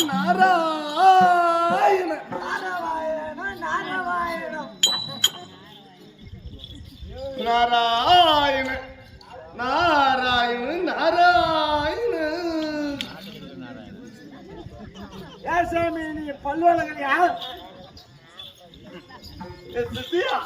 நாராயண நாராயணம் நாராயணம் நாராயண நாராயண நாராயண ஏன் சாமி நீ பல்வழகலையா ஏ, சித்தியா?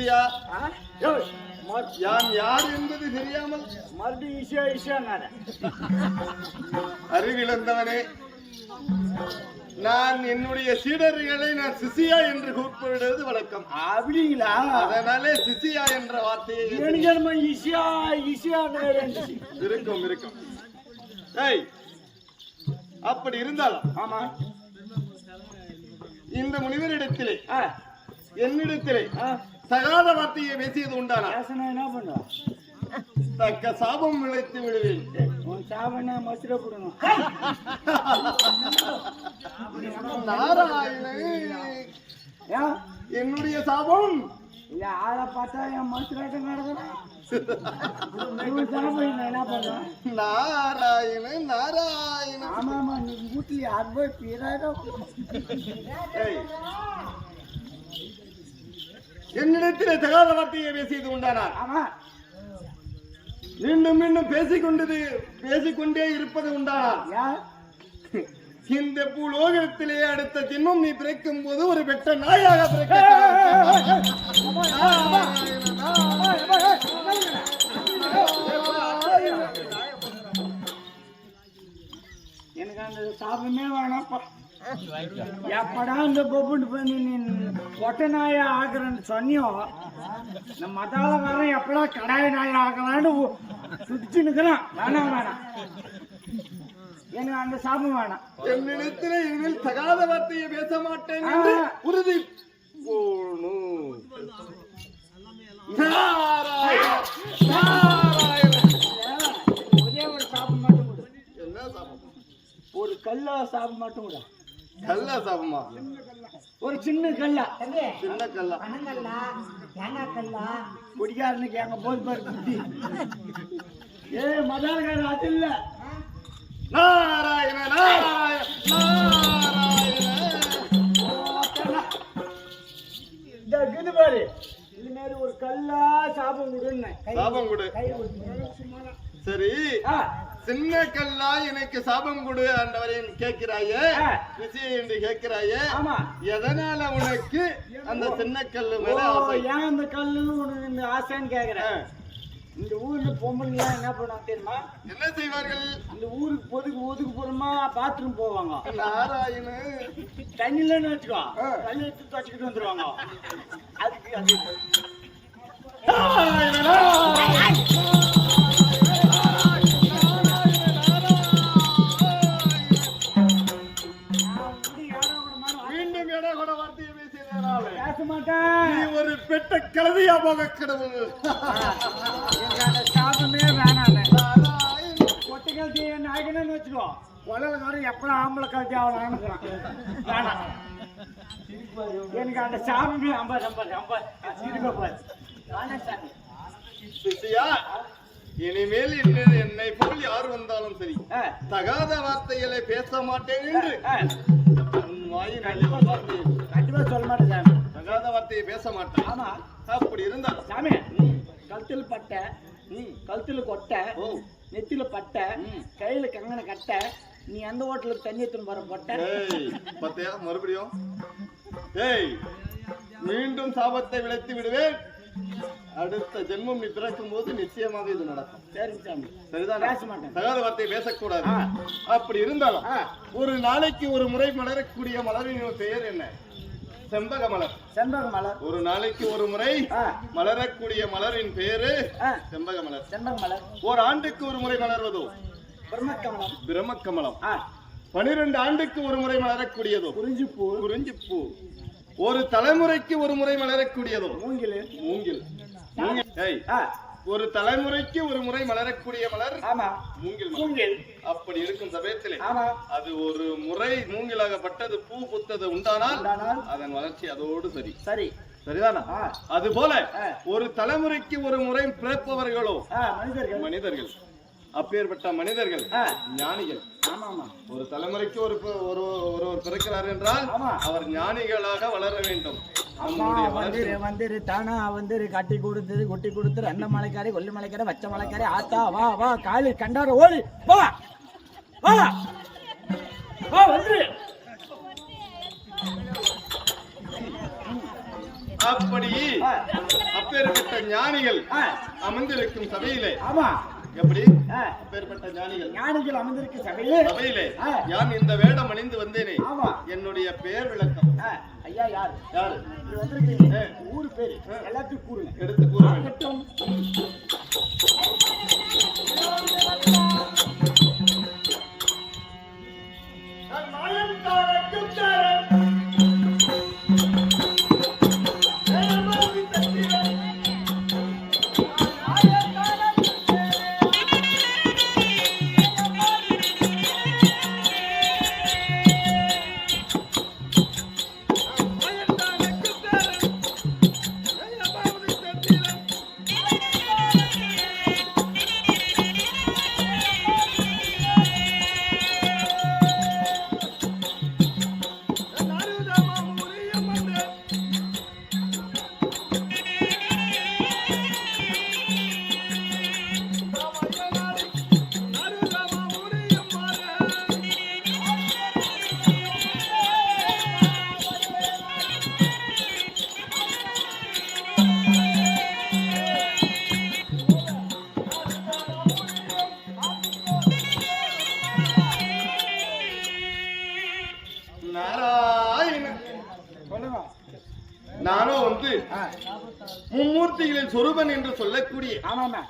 சிசியா யான் யார் என்பது தெரியாமல்? மறுபடியும் ஈஸியா ஈஸியாங்க அறிவிழந்தவனே. நான் என்னுடைய சீடர்களை நான் சிசியா என்று கூப்பிடுவது வழக்கம். அப்படிங்களா? அதனாலே சிசியா என்ற வார்த்தையை எனக்கு ஈஸியா ஈஸியா இருக்கும் இருக்கும். ஏய் அப்படி இருந்தாலும் ஆமா. இந்த முனிவரிடத்திலே என்னிடத்திலே தகாத வார்த்தையை பேசியது உண்டானா? என்ன பண்ணுவோம் தக்க சாபம் விளைத்து விடுவேன். உன் சாவனா மசுர போடணும். நாராயண ஏன் என்னுடைய சாபம்? இல்ல ஆளை பார்த்தா என் மசுராட்டம் கிடக்குறான் என்ன பண்ணுவேன் நாராயண நாராயண. ஆமா ஆமா நீ வீட்டுல யார் போய். என்னிடத்திலே தகாத வார்த்தையை பேசியது உண்டானா ஆமா. மீண்டும் மீண்டும் பேசிக்கொண்டது பேசிக்கொண்டே இருப்பது உண்டானா ஏன் இந்த பூலோகத்திலே அடுத்த தினம் நீ பிறக்கும் போது ஒரு பெற்ற நாயாக எனக்கு அந்த சாபமே வேணாம்ப்பா. எப்படா இந்த பொப்புண்டு பண்ணி நீ ஒட்ட நாய ஆக்குறேன்னு சொன்னியோ? இந்த மதாளக்காரன் எப்படா கடாய நாய ஆக்கலான்னு சுத்தி நிற்கிறான் வேணாம் வேணாம். எனக்கு அந்த சாபம் வேணாம். என்னிடத்திலே இனிமேல் தகாத வார்த்தையை பேச மாட்டேன் உறுதி. போணும். ஒரே ஒரு சாபம் மட்டும் ஒரு கல்லா சாபம் மட்டும் கொடு. கல்லா சாபமா ஒரு சின்ன கல்லா. சின்ன கல்லா. குடிக்காரனுக்கு எங்க போய் பாரு. குட்டி ஏ மதாரக்காரன் அது இல்ல. நாராயண நாராயண நாராயண. பாரு. இது மாதிரி ஒரு கல்லா சாபம் கொடுன்னு சாபம் கொடு சரி. சின்ன கல்லா எனக்கு சாபம் கொடு ஆண்டவரே கேட்கிறாயே. ஆ. ரிஷி என்று கேட்கிறாயே. எதனால உனக்கு அந்த சின்ன கல்லு மேல ஏன் அந்த கல்லு உனக்கு இந்த ஆசைன்னு. கேக்குறேன் இந்த ஊர்ல பொம்பளைங்க என்ன பண்ணுவாங்க தெரியுமா? என்ன செய்வார்கள்? இந்த ஊருக்கு பொதுக்கு ஒதுக்கு போறோமா பாத்ரூம் போவாங்க. நாராயண. தண்ணிலன்னு வச்சுக்கோ. கல் எடுத்து துவச்சிக்கிட்டு வந்துருவாங்க. அதுக்கு பேச மாட்டேன் நீ ஒரு பெட்ட கழுதியா போக அந்த சாபமே நாராயண ஒட்டை கழுத்தி நாயகனு வச்சுக்கோ. உலகக்காரன் எப்படா ஆம்பளை கழுத்தி ஆகலான்னுக்குறான் வேணாம். எனக்கு அந்த சாபமே ஐம்பது வேணாம் இனிமேல் என்ன- போல் யார் வந்தாலும் சரி தகாத வார்த்தைகளை பேச மாட்டேன் என்று வார்த்தையை கண்டிப்பா சொல்ல மாட்டேன் தகாத வார்த்தையை பேச மாட்டேன். ஆமா. அப்படி இருந்தா சாமி கழுத்துல பட்டை கழுத்துல கொட்டை ஓ. நெத்தில பட்டை. கையில கங்கன கட்டை நீ எந்த ஹோட்டலுக்கு தண்ணி எடுத்துன்னு போற பொட்டை. பத்தையா மறுபடியும். ஏய் மீண்டும் சாபத்தை விளைத்து விடுவேன். அடுத்த ஜென்மம் நீ பிறக்கும் போது நிச்சயமாக இது நடக்கும். சரி சாமி. சரிதான்? பேச மாட்டேன். தகாத வார்த்தை பேசக்கூடாது. அப்படி இருந்தாலும் ஒரு நாளைக்கு ஒரு முறை மலரக்கூடிய மலரின் பெயர் என்ன? செம்பக மலர் செண்பக மலர் ஒரு நாளைக்கு ஒரு முறை மலரக்கூடிய மலரின் பேரு செம்பக மலர் செண்பக மலர் ஒரு ஆண்டுக்கு ஒரு முறை மலர்வதோ? பிரம்மக்கமலம். பிரம்மக்கமலம். பனிரெண்டு ஆண்டுக்கு ஒரு முறை மலரக்கூடியதோ? குறிஞ்சி பூ குறிஞ்சி பூ ஒரு தலைமுறைக்கு ஒரு முறை மலரக்கூடியதோ? மூங்கில். மூங்கில். ஏய். ஒரு தலைமுறைக்கு ஒரு முறை மலரக்கூடிய மலர் ஆமா. மூங்கில் அப்படி இருக்கும் சமயத்திலே. ஆமா. அது ஒரு முறை மூங்கிலாகப்பட்டது பூ புத்தது உண்டானால் அதன் வளர்ச்சி அதோடு சரி. சரி. சரிதானா? அது போல. ஒரு தலைமுறைக்கு ஒரு முறை பிறப்பவர்களோ மனிதர்கள். அப்பேற்பட்ட மனிதர்கள் ஞானிகள். ஒரு தலைமுறைக்கு ஒரு ஒரு ஒருவர் பிறக்கிறார் என்றால். அவர் ஞானிகளாக வளர வேண்டும். வந்துரு வந்துரு தானா வந்துரு கட்டி கொடுத்தது கொட்டி கொடுத்துரு அண்ணன் மலைக்காரி கொல்லி மலைக்காரி வச்ச மலைக்காரி ஆத்தா வா வா காலி கண்டார ஓடி வா வா. வா வந்துரு. அப்படி அப்பேற்பட்ட ஞானிகள் ஆ, அமர்ந்திருக்கும் சபையிலே ஆமா. எப்படி? அப்பேற்பட்ட ஞானிகள். ஞானிகள் அமர்ந்திருக்கு சபையிலே. சபையிலே. யான் இந்த வேடம் அணிந்து வந்தேனே? ஆமா. என்னுடைய பெயர் விளக்கம். ஐயா யார்? யாரு? வந்திருக்கீங்க ஊரு பேரு. எல்லாத்தையும் கூறுங்க. எடுத்து கூற வேண்டும். ஆகட்டும். நாராயண மும்மூர்த்திகளின் சொரூபன் என்று சொல்லக்கூடிய ஆமாமா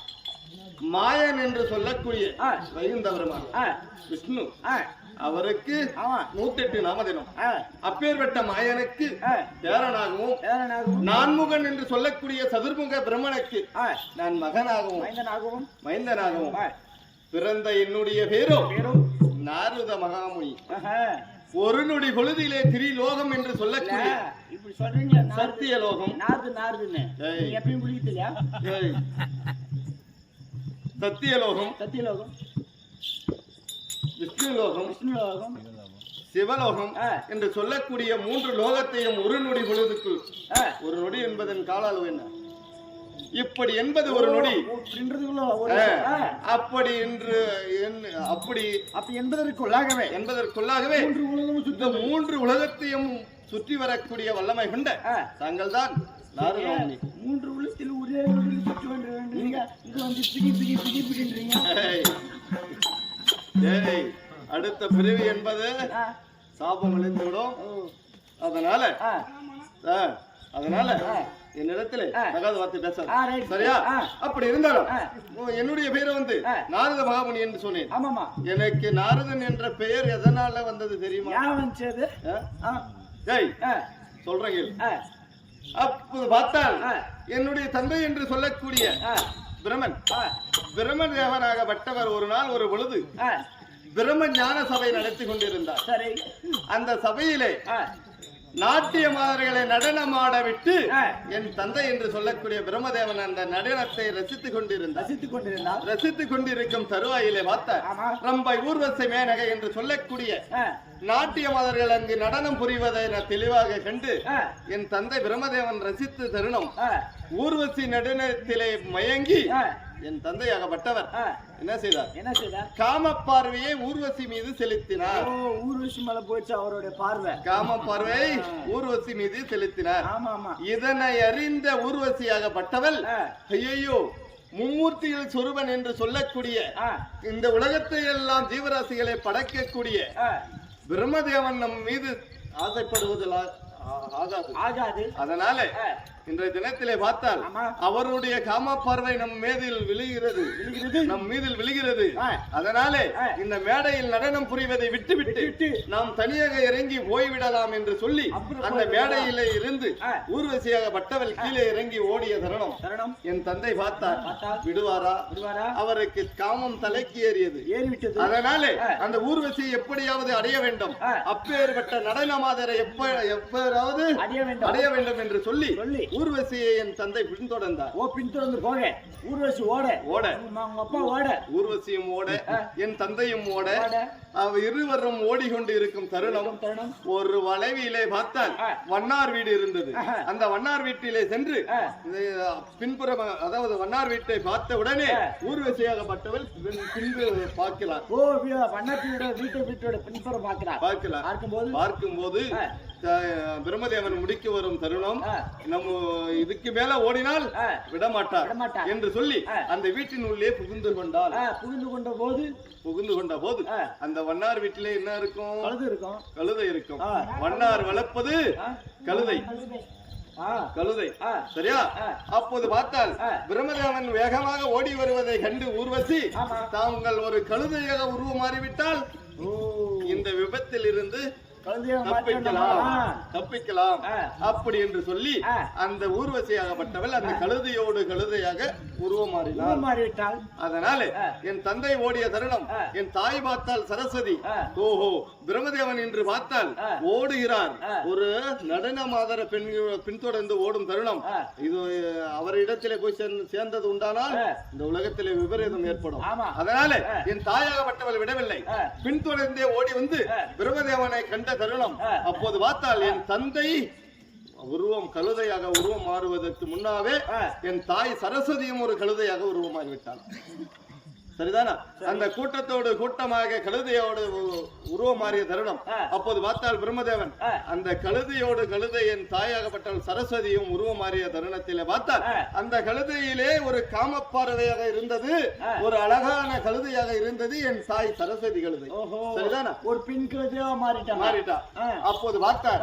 மாயன் என்று சொல்லக்கூடிய. வைகுந்தவருமான் விஷ்ணு. அவருக்கு நூத்தெட்டு நாமதினம். அப்பேற்பட்ட மாயனுக்கு பேரனாகவும் நான்முகன் என்று சொல்லக்கூடிய சதுர்முக பிரம்மனுக்கு நான் மகனாகவும் மைந்தனாகவும். மைந்தனாகவும் பிறந்த என்னுடைய பேரோ பேரும். நாரத மகாமுனி. ஒரு நொடி பொழுதிலே திரிலோகம் என்று சொல்லக்கூடிய இப்படி சொல்றீங்களா சத்திய லோகம் நாரது நாரதுன்னு எப்பயும் ஏய். சத்தியலோகம். லோகம் விஷ்ணுலோகம். சிவலோகம் ஆ. என்று சொல்லக்கூடிய மூன்று லோகத்தையும் ஒரு நொடி பொழுதுக்குள் ஒரு நொடி என்பதன் கால அளவு என்ன? இப்படி என்பது ஒரு நொடி. அப்படி என்று என்- அப்படி அப்படி என்பதற்குள்ளாகவே என்பதற்குள்ளாகவே இந்த மூன்று உலகத்தையும் சுற்றி வரக்கூடிய வல்லமை கொண்ட. தாங்கள் தான் மூன்று உலகத்தில் ஒரே சுற்றி வந்து வந்து ஏய். ஏய், அடுத்த பிறவி என்பது சாபம் விளைந்துவிடும் அதனால அதனால. என்னிடத்துல ஆ. தகாத வார்த்தை பேச ஆ, right. சரியா. அப்படி இருந்தாலும் என்னுடைய பெயரை வந்து. நாரத மகாமுனி என்று சொன்னேன். ஆமாமா எனக்கு நாரதன் என்ற பெயர் எதனால வந்தது தெரியுமா? கேளு. ஆ, அப்போது பார்த்தால். என்னுடைய தந்தை என்று சொல்லக்கூடிய பிரமன் பிரம தேவனாகப்பட்டவர் ஒரு நாள் ஒரு பொழுது பிரம்ம ஞான சபை நடத்தி கொண்டிருந்தார். சரி. அந்த சபையிலே நாட்டிய மாதர்களை நடனமாட விட்டு. என் தந்தை என்று சொல்லக்கூடிய பிரம்மதேவன் அந்த நடனத்தை ரசித்துக் கொண்டிருந்தார். ரசித்துக் கொண்டிருந்தால் ரசித்துக் கொண்டிருக்கும் தருவாயிலே பார்த்த. ரம்பை ஊர்வசி மேனகை என்று சொல்லக்கூடிய நாட்டிய மாதர்கள் அங்கு நடனம் புரிவதை நான் தெளிவாக கண்டு என் தந்தை பிரம்மதேவன் ரசித்து தருணம் ஊர்வசி நடனத்திலே மயங்கி என் தந்தையாகப்பட்டவர். என்ன செய்தார்? என்ன செய்தார்? காம பார்வையை ஊர்வசி மீது செலுத்தினார். ஓ ஊர் விஷயம் மேல போயிடுச்சு அவருடைய பார்வை. காம பார்வை ஊர்வசி மீது செலுத்தினார். ஆமா ஆமா. இதனை அறிந்த ஊர்வசியாகப்பட்டவள் ஆ, ஐயையோ மும்மூர்த்திகள் சொருபன் என்று சொல்லக்கூடிய இந்த உலகத்தை எல்லாம் ஜீவராசிகளை படைக்கக்கூடிய பிரம்மதேவன் நம் மீது ஆசைப்படுவதில் ஆகாது. ஆகாது. அதனால இன்றைய தினத்திலே பார்த்தால். அவருடைய காம பார்வை நம் மீதில் விழுகிறது. நம் மீதில் விழுகிறது. அதனாலே. இந்த மேடையில் நடனம் புரிவதை விட்டுவிட்டு விட்டு. நாம் தனியாக இறங்கி போய்விடலாம் என்று சொல்லி அந்த. மேடையிலே இருந்து. ஊர்வசியாக பட்டவள் கீழே இறங்கி ஓடிய தருணம் என் தந்தை பார்த்தார். விடுவாரா அவருக்கு காமம் தலைக்கு ஏறியது அதனாலே. அந்த ஊர்வசியை எப்படியாவது அடைய வேண்டும். அப்பேற்பட்ட நடனமாதரை எப்ப எப்பயாவது அடைய வேண்டும் என்று சொல்லி. ஊர்வசியை என் தந்தை பின்தொடர்ந்தார். ஓ பின்தொடர்ந்து போக. ஊர்வசி ஓட. ஓட. அப்பா ஓட. ஊர்வசியும் ஓட என் தந்தையும் ஓட. அவ இருவரும் ஓடிக்கொண்டு இருக்கும் தருணம். ஒரு வளைவிலே பார்த்தால். வண்ணார் வீடு இருந்தது. அந்த வண்ணார் வீட்டிலே சென்று பின்புறம் அதாவது வண்ணார் வீட்டை பார்த்த உடனே ஆ. ஊர்வசியாகப்பட்டவள் பின்- பின்பு பார்க்கலாம் ஓ வி- வண்ணத்தியோட வீட்டை வீட்டோட பின்புறம் பார்க்கிறார் பார்க்கலாம் பார்க்கும்போது? பார்க்கும்போது பிரம்மதேவன் முடிக்க வரும் தருணம். நம்ம இதுக்கு மேல ஓடினால். விடமாட்டார். என்று சொல்லி. அந்த வீட்டின் உள்ளே புகுந்து கொண்டாள் ஆ, புகுந்து கொண்ட போது புகுந்து கொண்ட போது. அந்த வண்ணார் வீட்டிலே என்ன இருக்கும் கழுது இருக்கும் கழுதை இருக்கும். வண்ணார் வளர்ப்பது. கழுதை கழுதை. சரியா. அப்போது பார்த்தால். பிரம்மதேவன் வேகமாக ஓடி வருவதை கண்டு ஊர்வசி. தாங்கள் ஒரு கழுதையாக உருவமாறிவிட்டால் ஓ இந்த விபத்தில் இருந்து தப்பிக்கலாம். அப்படி என்று சொல்லி. அந்த ஊர்வசியாகப்பட்டவள் அந்த கழுதையோடு கழுதையாக மாறிவிட்டால் அதனாலே. என் தந்தை ஓடிய தருணம். என் தாய் பார்த்தால் சரஸ்வதி. ஓஹோ பிரம்மதேவன் என்று பார்த்தால். ஓடுகிறார். ஒரு நடன மாதர பெண் பின்தொடர்ந்து ஓடும் தருணம். இது அவரிடத்திலே போய் சேர்ந்து- சேர்ந்தது உண்டானால். இந்த உலகத்திலே விபரீதம் ஏற்படும். அதனாலே. என் தாயாகப்பட்டவள் விடவில்லை. பின்தொடர்ந்தே ஓடி வந்து. பிரம்மதேவனை கண்ட தருணம். அப்போது பார்த்தால் என் தந்தை உருவம் கழுதையாக உருவம் மாறுவதற்கு முன்னாவே. என் தாய் சரஸ்வதியும் ஒரு கழுதையாக உருவமாகிவிட்டாள் சரிதானா அந்த கூட்டத்தோடு கூட்டமாக கழுதையோடு உருவம் மாறிய தருணம். அப்போது பார்த்தால் பிரம்மதேவன். அந்த கழுதையோடு கழுதை என் தாயாகப்பட்டவள் சரஸ்வதியும் உருவம் மாறிய தருணத்திலே பார்த்தால். அந்த கழுதையிலே ஒரு காமப்பாறவையாக இருந்தது. ஒரு அழகான கழுதையாக இருந்தது என் தாய் சரஸ்வதி கழுதை சரிதானா ஒரு பின் கழுதையா மாறிட்டான் மாறிட்டா ஆ. அப்போது பார்த்தார்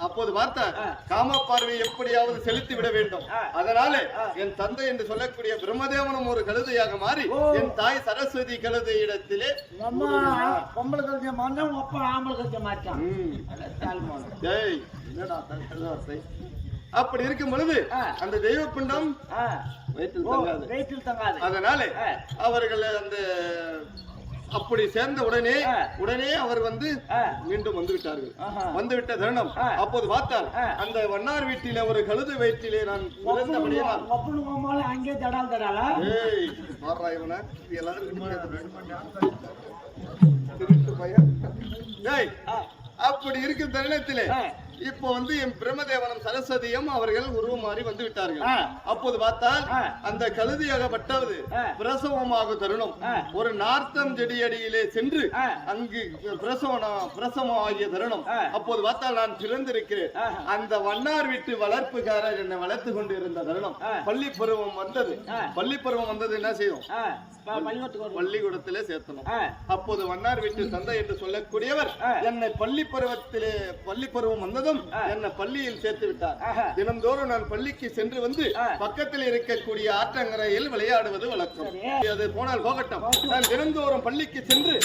அப்போது பார்த்தார் ஆ. காம பார்வை எப்படியாவது செலுத்தி விட வேண்டும். அதனாலே. என் தந்தை என்று சொல்லக்கூடிய பிரம்மதேவனும் ஒரு கழுதையாக மாறி. என் தாய் சரஸ்வதி கழுதை இடத்திலே அம்மா பொம்பளை மாறினா உங்க அப்பா ஆம்பளை கழுதைய மாறிட்டான் ம். அட, தாழ்மானம். டேய், என்னடா? அப்படி இருக்கும் பொழுது. அந்த தெய்வ பிண்டம். வயிற்றில் தங்காது அதனாலே. அவர்கள் அந்த அப்படி சேர்ந்த உடனே. உடனே அவர் வந்து. மீண்டும் வந்து விட்டார்கள். வந்துவிட்ட தருணம். அப்போது பார்த்தால். அந்த வண்ணார் வீட்டிலே ஒரு கழுது வயிற்றிலே நான் பிறந்தபடியால் தடால் தடாலா ஏய் மாறா இவனை எல்லாரும் திருட்டு பையன் டேய் ஆ. அப்படி இருக்கும் தருணத்திலே. இப்போ வந்து என் பிரம்மதேவனும் சரஸ்வதியும் அவர்கள் உருவம் மாறி வந்து விட்டார்கள். அப்போது பார்த்தால். அந்த கழுதியாகப்பட்டது ஆ. பிரசவமாகும் தருணம். ஒரு நார்த்தம் செடியடியிலே சென்று. அங்கு பிரசவம் பிரசவம் ஆகிய தருணம். அப்போது பார்த்தால் நான் பிறந்திருக்கிறேன் ஆஹா. அந்த வண்ணார் வீட்டு வளர்ப்புக்காரர் என்னை வளர்த்து கொண்டு இருந்த தருணம். பள்ளி பருவம் வந்தது. பள்ளி பருவம் வந்தது என்ன செய்யும் பள்ளிக்கூடத்திலே சேர்த்தணும் அப்போது வண்ணார் வீட்டு தந்தை என்று சொல்லக்கூடியவர். என்னை பள்ளி பருவத்திலே பள்ளி பருவம் வந்ததும். என்னை பள்ளியில் சேர்த்து விட்டார். தினந்தோறும் நான் பள்ளிக்கு சென்று வந்து. பக்கத்தில் இருக்கக்கூடிய ஆற்றங்கரையில் விளையாடுவது வழக்கம். அது போனால் போகட்டும். நான் தினந்தோறும் பள்ளிக்கு சென்று.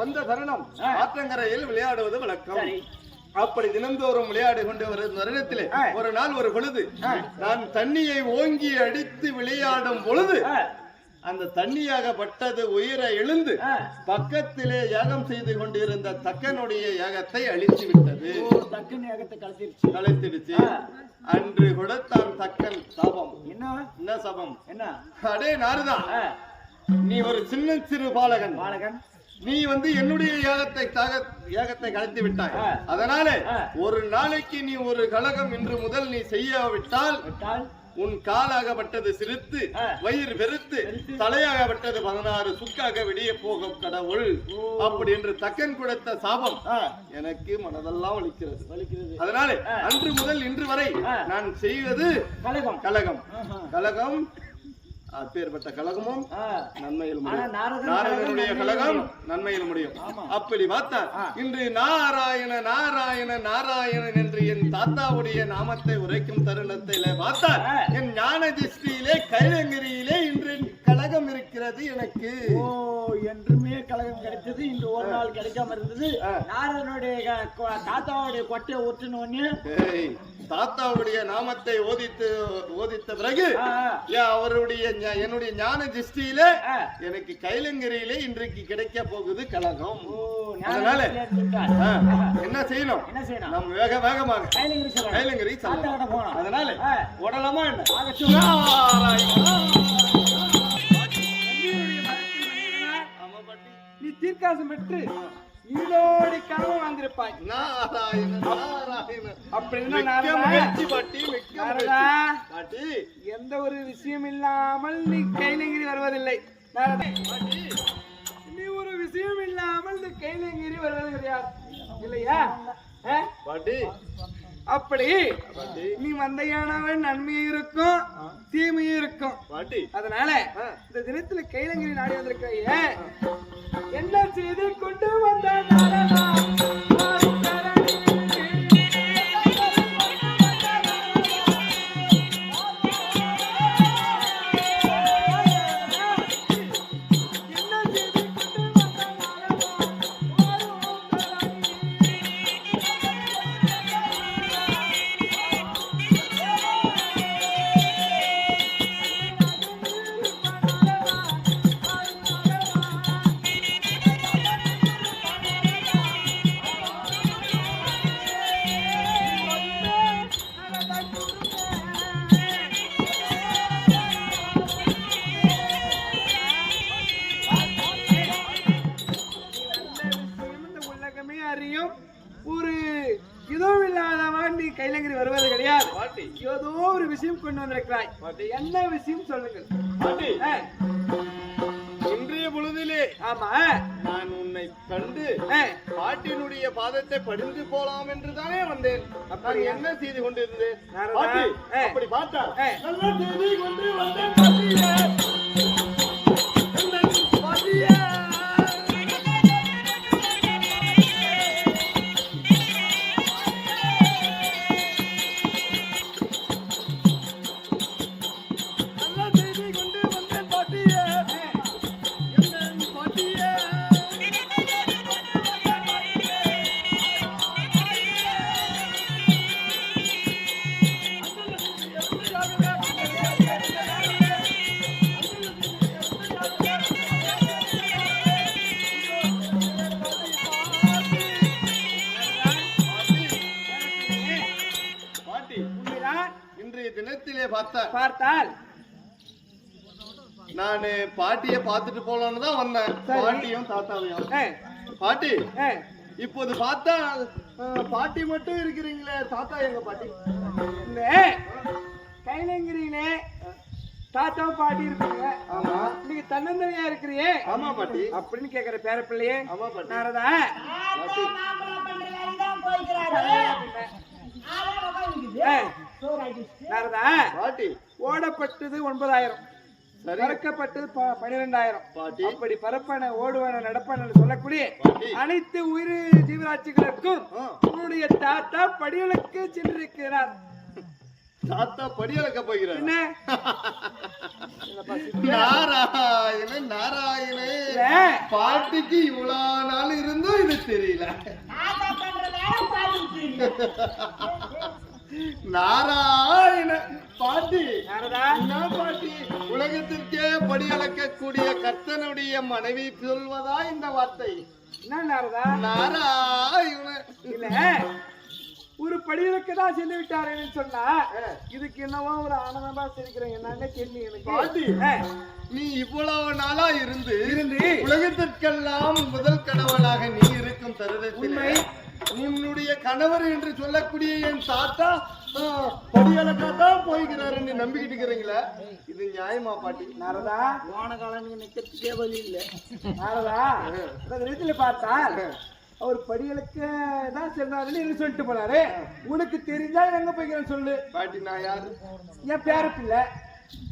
வந்த தருணம். ஆற்றங்கரையில் விளையாடுவது வழக்கம். அப்படி தினந்தோறும் விளையாடி கொண்டு வரும் தருணத்திலே. ஒரு நாள் ஒரு பொழுது. நான் தண்ணியை ஓங்கி அடித்து விளையாடும் பொழுது அந்த தண்ணியாகப்பட்டது உயிரை எழுந்து. பக்கத்திலே யாகம் செய்து கொண்டிருந்த தக்கனுடைய யாகத்தை அழித்து விட்டது. ஏகத்தை கலத்திருச்சு. கலைத்திடுச்சு. அன்று கொடுத்தான் தக்கன் சாபம். என்ன? என்ன சாபம்? என்ன? அடே நாரதா. நீ ஒரு சின்ன சிறு பாலகன். பாலகன். நீ வந்து என்னுடைய யாகத்தை யாகத்தை கலைத்து விட்டாய். அதனாலே. ஒரு நாளைக்கு நீ ஒரு கலகம் இன்று முதல் நீ செய்யாவிட்டால் விட்டால் உன் காலாகப்பட்டது சிரித்து. வயிறு வெறுத்து. தலையாகப்பட்டது பதினாறு சுக்காக விடிய போகும் கடவுள் அப்படி என்று தக்கன் கொடுத்த சாபம் எனக்கு மனதெல்லாம் வலிக்கிறது வலிக்கிறது அதனாலே. அன்று முதல் இன்று வரை. நான் செய்வது கலகம் கலகம். கலகம் அப்பேற்பட்ட கழகமும். நன்மையில் நாரதனுடைய கழகம் நன்மையில் முடியும். அப்படி பார்த்தா இன்று நாராயண நாராயண நாராயணன் என்று என் தாத்தாவுடைய நாமத்தை உரைக்கும் தருணத்திலே பார்த்தால் ஆ. என் ஞான திஷ்டியிலே கைலங்கிரியிலே இன்று கழகம் இருக்கிறது எனக்கு. ஓ என்றுமே கழகம் கிடைச்சது இன்று ஒரு நாள் கிடைக்காம இருந்தது. நாரதனுடைய தாத்தாவுடைய கொட்டையை ஒட்டுன உடனே தாத்தாவுடைய நாமத்தை ஓதித்து ஓதித்த பிறகு அவருடைய என்னுடைய ஞான திஷ்டியிலே ஆ. எனக்கு கைலங்கிரியிலே இன்றைக்கு கிடைக்க போகுது கழகம். அதனால என்ன செய்யணும்? என்ன செய்யணும்? நம்ம வேக வேகமாக கைலங்கிரி செல்லலாம். அதனால. உடலமா என்ன. நீ தீர்க்காசம் பெற்று ஈடோடி கனவு வந்திருப்பாய். எந்த ஒரு விஷயம் இல்லாமல் நீ கைலங்கிரி வருவதில்லை. நீ ஒரு விஷயம் இல்லாமல் நீ கைலங்கிரி வருவது கிடையாது இல்லையா? பாட்டி. அப்படி. நீ வந்தையானவன் நன்மையும் இருக்கும் தீமையும் இருக்கும். அதனால. இந்த தினத்துல கைலங்கிரி நாடி வந்திருக்கைய. என்ன செய்தி கொண்டு வந்த பாட்டினுடைய பாதத்தை படிந்து போலாம் என்று தானே வந்தேன் நான் என்ன செய்து கொண்டிருந்தேன். அப்படி பார்த்தா. நல்ல செய்தி கொண்டு வந்தேன் நான் பாட்டியை பார்த்துட்டு போலான்னு தான் வந்தேன். பாட்டியும் தாத்தாவையும். பாட்டி இப்போது பார்த்தா பாட்டி மட்டும் இருக்கிறீங்களே தாத்தா எங்க பாட்டி? இந்த கைலங்கிரியிலே தாத்தா பாட்டி இருக்கீங்க. ஆமா. நீங்க தன்னந்தனியா இருக்கிறியே ஆமா பாட்டி. அப்படின்னு கேக்குற பேர பிள்ளையே. ஆமா பாட்டி. நாரதா. நாரதா. பாட்டி. ஓடப்பட்டது ஒன்பதாயிரம். சரி. பறக்கப்பட்டது ப- பன்னிரெண்டாயிரம் பாட்டி. அப்படி பரப்பன ஓடுவன நடப்பன சொல்லக்கூடிய அனைத்து உயிர் ஜீவராட்சிகளுக்கும் உன்னுடைய தாத்தா படிகளுக்கு சென்றிருக்கிறார். தாத்தா படி அளக்க போகிறார். என்ன? நாராயணே இல்ல, பாட்டிக்கு இவ்வளவு நாள் இருந்தும் இது தெரியல. நாராயண பாட்டி. பாட்டி? உலகத்திற்கே படி அளக்கக்கூடிய கர்த்தனுடைய மனைவி சொல்வதா இந்த வார்த்தை? என்ன நாரதா? நாராயண. இல்ல ஒரு படிகளுக்கு தான் சென்று விட்டாருன்னு சொன்னா இதுக்கு என்னவோ ஒரு ஆனந்தமா சிரிக்கிறேன். என்னன்னு தெரியல எனக்கு. நீ இவ்வளவு நாளா இருந்து இருந்து உலகத்திற்கெல்லாம் முதல் கணவனாக நீ இருக்கும் தருணத்தில் உண்மை. உன்னுடைய கணவர் என்று சொல்லக்கூடிய என் தாத்தா ஆ, படியளக்காதான் போய்கிறாருன்னு நம்பிக்கிட்டு இருக்கிறீங்களா? இது நியாயமா பாட்டி? நாரதா போன காலம் நிக்கிறதுக்கே வழி இல்ல. நாரதா நேரத்துல பார்த்தா அவர் படிகளுக்கு தான் சென்றாருன்னு சொல்லிட்டு போனாரு. உனக்கு தெரிஞ்சா எங்க போய்க்கிறேன்னு சொல்லு. பாட்டி நான் யாரு? என் பேரப்பில்ல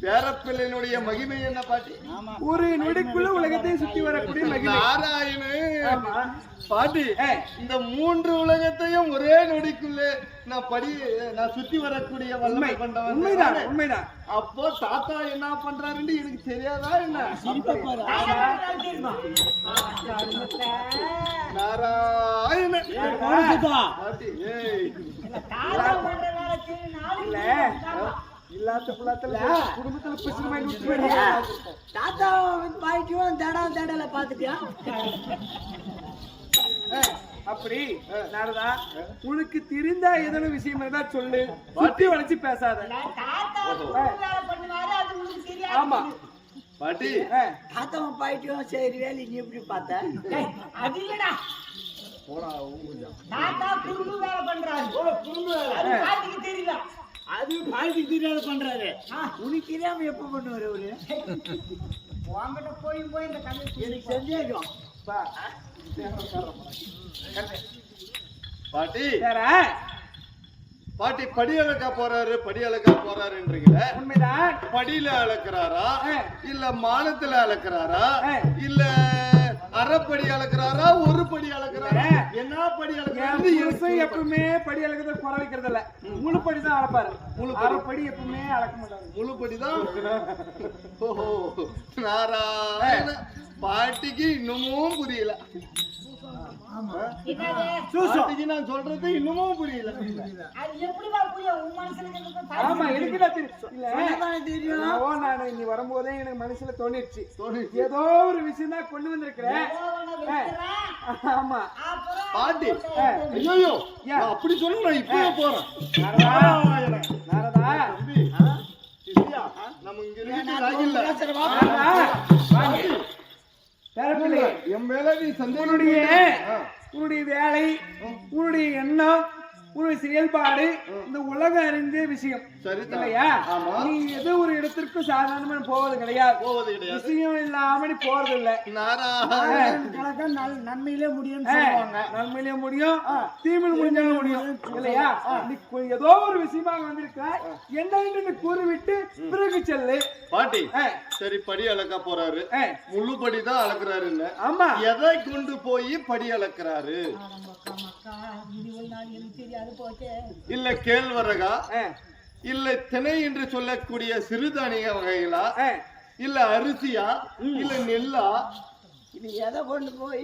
பேரப்பிள்ளையினுடைய மகிமை என்ன பாட்டி? ஒரு நொடிக்குள்ள உலகத்தை சுத்தி வரக்கூடிய மகிமை. நாராயணு. பாட்டி. இந்த மூன்று உலகத்தையும் ஒரே நொடிக்குள்ளே நான் படி நான் சுத்தி வரக்கூடிய வல்லமை கொண்டவன். உண்மைதான். உண்மைதான். அப்போ தாத்தா என்ன பண்றாருன்னு எனக்கு தெரியாதா என்ன? நாராயண. பாட்டி ஏய். இல்ல. இல்லாத புள்ளத்துல குடும்பத்துல பிரச்சனை விட்டு. தாத்தா பாய்க்கும் தடா தடல பாத்துட்டியா அப்படி நாரதா உனக்கு தெரிந்த ஏதேனும் விஷயம் இருந்தா சொல்லு. சுத்தி வளைச்சு பேசாத. ஆமா. பாட்டி. தாத்தாவும் பாய்க்கும் சரி வேலை நீ எப்படி பார்த்த? அது இல்லடா. தாத்தா குறும்பு வேலை பண்றாரு. அது பாட்டிக்கு தெரியல. அது பாய்க்கு தெரியாத பண்றாரு. உனக்கு தெரியாம எப்ப பண்ணுவாரு அவரு? உங்ககிட்ட போய் போய் இந்த கதை எனக்கு சந்தேகம் பா. பாட்டி. பாட்டி படி அளக்க போறாரு படி அளக்க போறாருன்றீங்களே? உண்மைதான். படியில அளக்குறாரா ஆ. இல்ல மானத்துல அளக்குறாரா ஆ. இல்ல அரைப்படி அளக்குறாரா ஒரு படி அளக்குறாரா இல்ல. என்ன படி அளக்குறாரு புருஷன் எப்பவுமே படி அளக்கிறத குறை வைக்கிறது இல்ல முழு படி தான் அளப்பாரு. முழு படி எப்பவுமே அளக்க மாட்டாரு. முழு படிதான் ஓஹோ. நாராயண பாட்டிக்கு இன்னமும் புரியல. நான் சொல்றது இன்னமும் புரியல. ஆமா எனக்கு தெரியும். நானு நீ வரும்போதே எனக்கு மனசுல தோணிடுச்சு. ஏதோ ஒரு விஷயம் தான் கொண்டு வந்திருக்கிறேன். ஆமா. பாட்டி. ஐயோ? அப்படி சொல்லு நான் இப்பவே போறேன். நாரதா. நம்ம இங்க என் மேல நீ உன்னுடைய. உன்னுடைய வேலை உன்னுடைய எண்ணம் உன்னுடைய செயல்பாடு இந்த உலகம் அறிந்த விஷயம். இல்லையா. நீ எது ஒரு இடத்திற்கும் சாதாரணமா போவது கிடையாது. போவது கிடையாது. விஷயம் இல்லாம நீ போறது இல்ல நன்மையிலே சொல்லுவாங்க. நன்மையிலே முடியும் தீமையில முடிஞ்சாலும் முடியும். இல்லையா? நீ ஏதோ ஒரு விஷயமாக வந்திருக்க என்ன என்று நீ கூறிவிட்டு பிறகு செல்லு. பாட்டி சரி படி அளக்க போறாரு. முழு படி தான் அளக்குறாரு இல்ல ஆமா. எதை கொண்டு போய் படி அளக்குறாரு? இல்ல கேழ்வரகா? இல்ல திணை என்று சொல்லக்கூடிய சிறுதானிய வகைகளா? இல்ல அரிசியா? இல்ல நெல்லா? இது எதை கொண்டு போய்